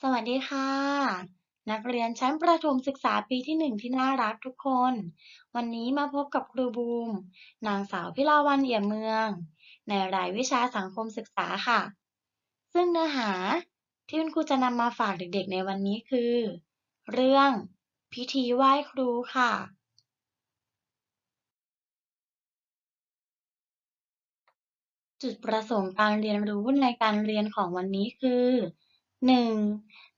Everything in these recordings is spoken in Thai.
สวัสดีค่ะ นักเรียนชั้นประถมศึกษาปีที่หนึ่งที่น่ารักทุกคน วันนี้มาพบกับครูบูม นางสาวพิลาวันเอี่ยมเมือง ในรายวิชาสังคมศึกษาค่ะ ซึ่งเนื้อหาที่คุณครูจะนำมาฝากเด็กๆในวันนี้คือ เรื่องพิธีไหว้ครูค่ะ จุดประสงค์การเรียนรู้ในการเรียนของวันนี้คือ 1.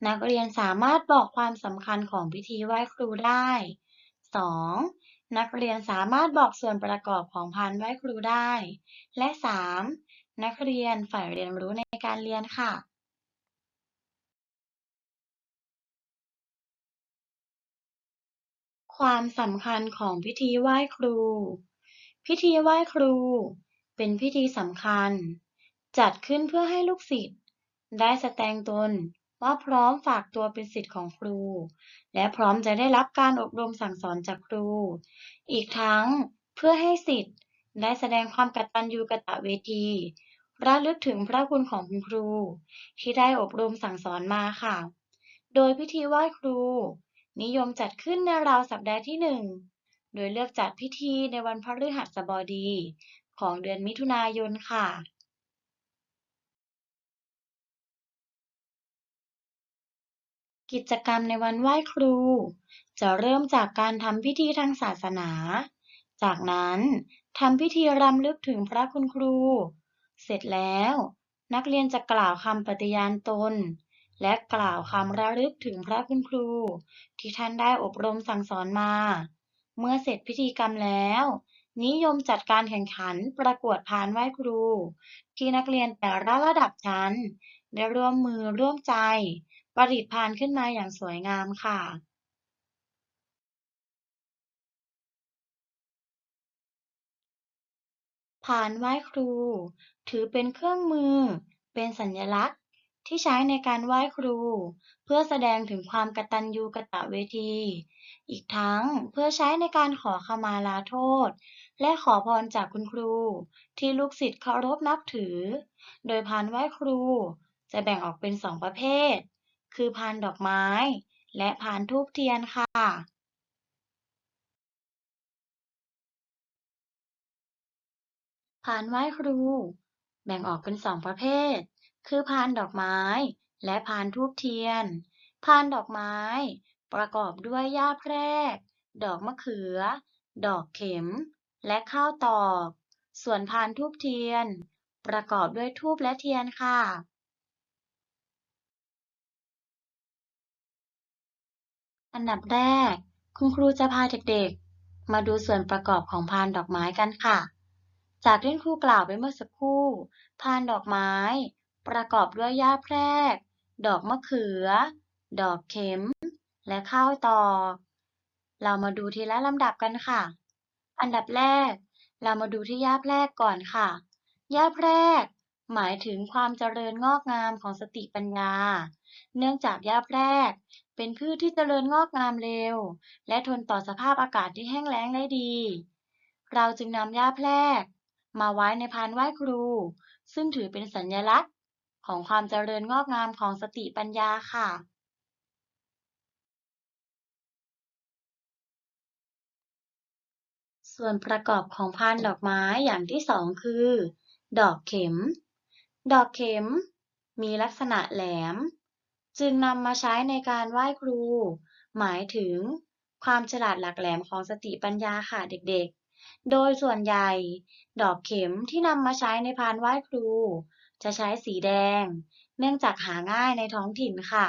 นักเรียนสามารถบอกความสำคัญของพิธีไหว้ครูได้ 2. นักเรียนสามารถบอกส่วนประกอบของพานไหว้ครูได้ และ 3. นักเรียนฝ่ายเรียนรู้ในการเรียนค่ะความสำคัญของพิธีไหว้ครู พิธีไหว้ครู เป็นพิธีสำคัญ จัดขึ้นเพื่อให้ลูกศิษย์ ได้แสดงตนว่าพร้อมฝากตัวเป็นศิษย์ของครู และพร้อมจะได้รับการอบรมสั่งสอนจากครู อีกทั้งเพื่อให้ศิษย์ได้แสดงความกตัญญูกตะเวทีระลึกถึงพระคุณของคุณครู ที่ได้อบรมสั่งสอนมาค่ะ โดยพิธีไหว้ครู นิยมจัดขึ้นในราวสัปดาห์ที่หนึ่งโดยเลือกจัดพิธีในวันพฤหัสบดี ของเดือนมิถุนายนค่ะ กิจกรรมในวันไหว้ครู จะเริ่มจากการทำพิธีทางศาสนา จากนั้นทำพิธีรำลึกถึงพระคุณครู เสร็จแล้ว นักเรียนจะกล่าวคำปฏิญาณตน และกล่าวคำระลึกถึงพระคุณครู ที่ท่านได้อบรมสั่งสอนมา เมื่อเสร็จพิธีกรรมแล้ว นิยมจัดการแข่งขันประกวดพานไหว้ครู ที่นักเรียนแต่ละระดับชั้น ได้ร่วมมือร่วมใจ ประดิษฐานขึ้นมาอย่างสวยงามค่ะพานไหว้ครู ถือเป็นเครื่องมือ เป็นสัญลักษณ์ ที่ใช้ในการไหว้ครู เพื่อแสดงถึงความกตัญญูกตะเวที อีกทั้งเพื่อใช้ในการขอขมาลาโทษ และขอพรจากคุณครู ที่ลูกศิษย์เคารพนับถือ โดยพานไหว้ครูจะแบ่งออกเป็นสองประเภท คือพานดอกไม้ และพานธูปเทียนค่ะพานไหว้ครู แบ่งออกเป็นสองประเภท คือพานดอกไม้ และพานธูปเทียน พานดอกไม้ ประกอบด้วยหญ้าแพรก ดอกมะเขือ ดอกเข็ม และข้าวตอก ส่วนพานธูปเทียน ประกอบด้วยธูปและเทียนค่ะ อันดับแรก คุณครูจะพาเด็กๆ มาดูส่วนประกอบของพานดอกไม้กันค่ะ จากที่ครูกล่าวไปเมื่อสักครู่ พานดอกไม้ ประกอบด้วยหญ้าแพรก ดอกมะเขือ ดอกเข็ม และข้าวตอกเรามาดูทีละลำดับกันค่ะ อันดับแรก เรามาดูที่หญ้าแพรกก่อนค่ะ หญ้าแพรก หมายถึงความเจริญงอกงามของสติปัญญา เนื่องจากหญ้าแพรกเป็นพืชที่เจริญงอกงามเร็ว และทนต่อสภาพอากาศที่แห้งแล้งได้ดี เราจึงนำหญ้าแพรกมาไว้ในพานไหว้ครู ซึ่งถือเป็นสัญลักษณ์ของความเจริญงอกงามของสติปัญญาค่ะ ส่วนประกอบของพานดอกไม้อย่างที่สองคือ ดอกเข็ม ดอกเข็มมีลักษณะแหลม จึงนำมาใช้ในการไหว้ครู หมายถึงความฉลาดหลักแหลมของสติปัญญาค่ะเด็กๆ โดยส่วนใหญ่ดอกเข็มที่นำมาใช้ในพานไหว้ครู จะใช้สีแดง เนื่องจากหาง่ายในท้องถิ่นค่ะ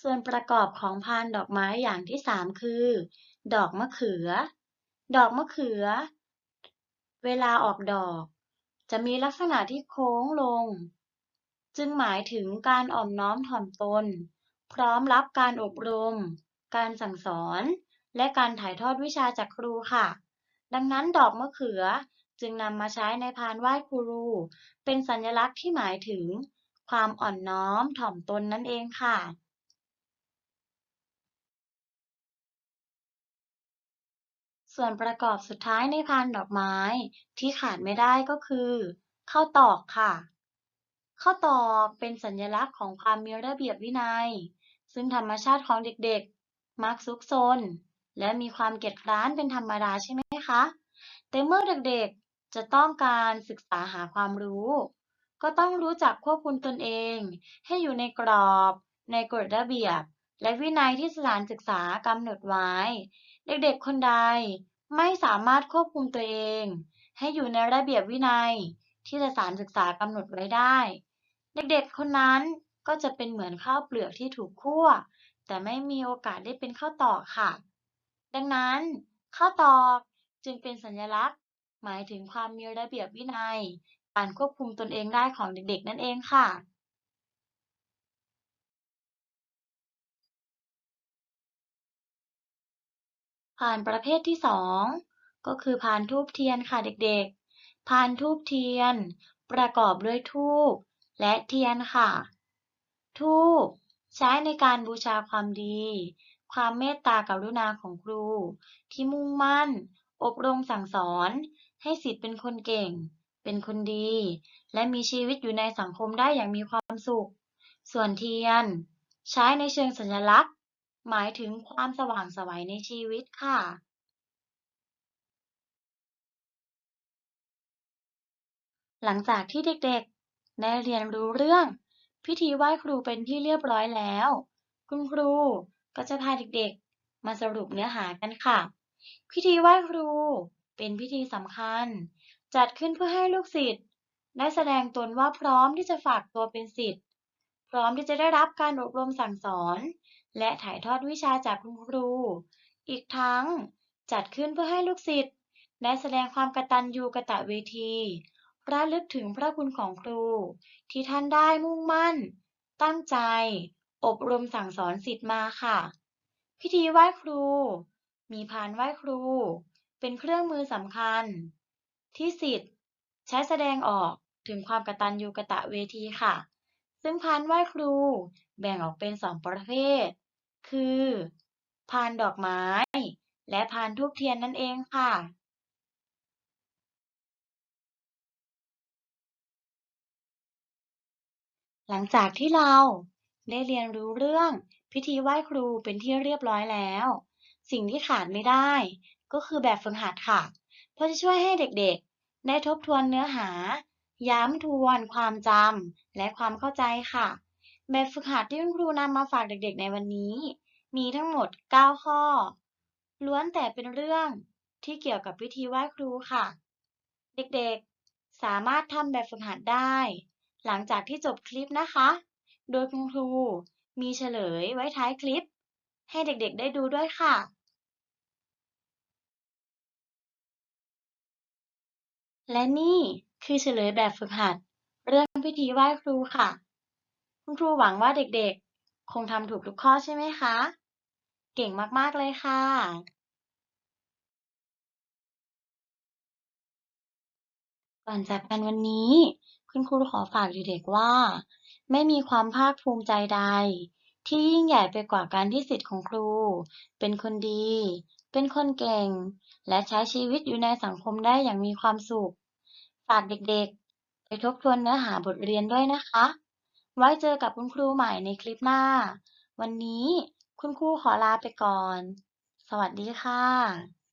ส่วนประกอบของพานดอกไม้อย่างที่สามคือ ดอกมะเขือ ดอกมะเขือ เวลาออกดอก จะมีลักษณะที่โค้งลง จึงหมายถึงการอ่อมน้อมถ่อมตน พร้อมรับการอบรม การสั่งสอน และการถ่ายทอดวิชาจากครูค่ะ ดังนั้นดอกมะเขือจึงนำมาใช้ในพานไหว้ครู เป็นสัญลักษณ์ที่หมายถึง ความอ่อนน้อมถ่อมตนนั่นเองค่ะ ส่วนประกอบสุดท้ายในพานดอกไม้ที่ขาดไม่ได้ก็คือข้าวตอกค่ะข้าวตอกเป็นสัญลักษณ์ของความมีระเบียบวินัย ซึ่งธรรมชาติของเด็กๆ มักซุกซน และมีความเกียจคร้านเป็นธรรมดาใช่ไหมคะ แต่เมื่อเด็กๆจะต้องการศึกษาหาความรู้ ก็ต้องรู้จักควบคุมตนเอง ให้อยู่ในกรอบ ในกฎระเบียบ และวินัยที่สถานศึกษากำหนดไว้ เด็กๆ คนใดไม่สามารถควบคุมตัวเอง ให้อยู่ในระเบียบวินัยที่สถานศึกษากำหนดไว้ได้ เด็กๆ คนนั้นก็จะเป็นเหมือนข้าวเปลือกที่ถูกคั่ว แต่ไม่มีโอกาสได้เป็นข้าวตอกค่ะ ดังนั้น ข้าวตอกจึงเป็นสัญลักษณ์ หมายถึงความมีระเบียบวินัย การควบคุมตนเองได้ของเด็กๆ นั่นเองค่ะ พานประเภทที่สองก็คือพานธูปเทียนค่ะเด็กๆ พานธูปเทียน ประกอบด้วยธูปและเทียนค่ะธูปใช้ในการบูชาความดี ความเมตตากรุณาของครู ที่มุ่งมั่น อบรมสั่งสอน ให้ศิษย์เป็นคนเก่ง เป็นคนดี และมีชีวิตอยู่ในสังคมได้อย่างมีความสุข ส่วนเทียน ใช้ในเชิงสัญลักษณ์ หมายถึงความสว่างไสวในชีวิตค่ะหลังจากที่เด็กๆ ได้เรียนรู้เรื่อง พิธีไหว้ครูเป็นที่เรียบร้อยแล้ว คุณครูก็จะพาเด็กๆ มาสรุปเนื้อหากันค่ะ พิธีไหว้ครูเป็นพิธีสำคัญ จัดขึ้นเพื่อให้ลูกศิษย์ได้แสดงตนว่าพร้อมที่จะฝากตัวเป็นศิษย์พร้อมที่จะได้รับการอบรมสั่งสอน และถ่ายทอดวิชาจากคุณครู อีกทั้งจัดขึ้นเพื่อให้ลูกศิษย์ได้แสดงความกตัญญูกตะเวทีระลึกถึงพระคุณของครู ที่ท่านได้มุ่งมั่น ตั้งใจ อบรมสั่งสอนศิษย์มาค่ะ พิธีไหว้ครู มีพานไหว้ครู เป็นเครื่องมือสำคัญ ที่ศิษย์ใช้แสดงออกถึงความกตัญญูกตะเวทีค่ะ ซึ่งพานไหว้ครูแบ่งออกเป็นสองประเภท คือ พานดอกไม้ และพานธูปเทียนนั่นเองค่ะหลังจากที่เราได้เรียนรู้เรื่องพิธีไหว้ครูเป็นที่เรียบร้อยแล้ว สิ่งที่ขาดไม่ได้ ก็คือแบบฝึกหัดค่ะ เพราะจะช่วยให้เด็กๆ ได้ทบทวนเนื้อหา ย้ำทวนความจำและความเข้าใจค่ะ แบบฝึกหัดที่คุณครูนำมาฝากเด็กๆในวันนี้ มีทั้งหมด 9 ข้อ ล้วนแต่เป็นเรื่องที่เกี่ยวกับพิธีไหว้ครูค่ะ เด็กๆ สามารถทำแบบฝึกหัดได้ หลังจากที่จบคลิปนะคะ โดยคุณครูมีเฉลยไว้ท้ายคลิป ให้เด็กๆได้ดูด้วยค่ะและนี่คือเฉลยแบบฝึกหัด เรื่องพิธีไหว้ครูค่ะ คุณครูหวังว่าเด็กๆ คงทำถูกทุกข้อใช่ไหมคะ เก่งมากๆเลยค่ะ ก่อนจากกันวันนี้ คุณครูขอฝากเด็กๆว่า ไม่มีความภาคภูมิใจใด ที่ยิ่งใหญ่ไปกว่าการที่ศิษย์ของครู เป็นคนดี เป็นคนเก่ง และใช้ชีวิตอยู่ในสังคมได้อย่างมีความสุข ฝากเด็กๆ ไปทบทวนเนื้อหาบทเรียนด้วยนะคะ ไว้เจอกับคุณครูใหม่ในคลิปหน้า วันนี้คุณครูขอลาไปก่อน สวัสดีค่ะ